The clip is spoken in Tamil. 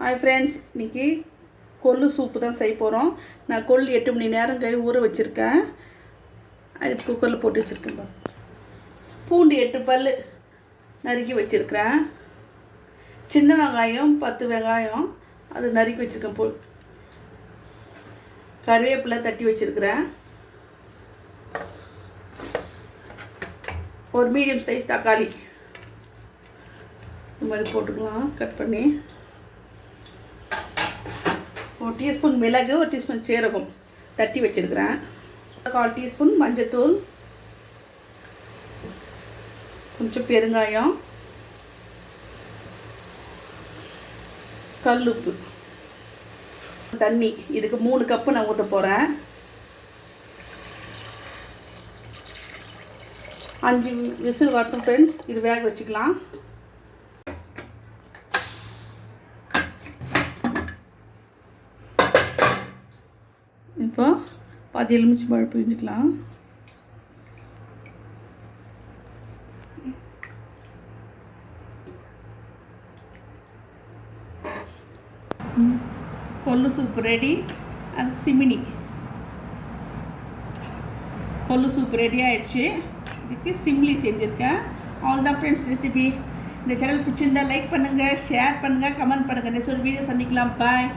ஹாய் ஃப்ரெண்ட்ஸ் இன்றைக்கி கொள்ளு சூப்பு தான் செய்ய போகிறோம் நான் கொள்ளு எட்டு மணி நேரம் கை ஊற வச்சுருக்கேன். அது குக்கரில் போட்டு வச்சுருக்கேன் பூண்டு எட்டு பல் நறுக்கி வச்சுருக்கிறேன். சின்ன வெங்காயம் பத்து வெங்காயம் அது நறுக்கி வச்சுருக்கேன் போ கருவேப்பிலை தட்டி வச்சுருக்கிறேன். ஒரு மீடியம் சைஸ் தக்காளி. இந்த மாதிரி போட்டுக்கலாம் கட் பண்ணி. ஒரு டீஸ்பூன் மிளகு ஒரு டீஸ்பூன் சீரகம் தட்டி வச்சுருக்கிறேன். கால் டீஸ்பூன் மஞ்சத்தூள் கொஞ்சம் பெருங்காயம் கல்லுப்பு தண்ணி. இதுக்கு மூணு கப்பு நான் ஊற்ற போகிறேன் அஞ்சு விசில் வரட்டும் ஃப்ரெண்ட்ஸ் இது வேக வச்சுக்கலாம். இப்போ பாதி எலுமிச்சி பழம் பிழிஞ்சுக்கலாம். கொல்லு சூப் ரெடி அது சிமினி. கொல்லு சூப் ரெடி ஆயிடுச்சு. இதுக்கு சிம்லி செஞ்சுருக்கேன். ஆல் தான் ஃப்ரெண்ட்ஸ் ரெசிபி இந்த சேனல் பிடிச்சிருந்தா லைக் பண்ணுங்கள் ஷேர் பண்ணுங்கள் கமெண்ட் பண்ணுங்கள் நெக்ஸ்ட் ஒரு வீடியோ சந்திக்கலாம். பாய்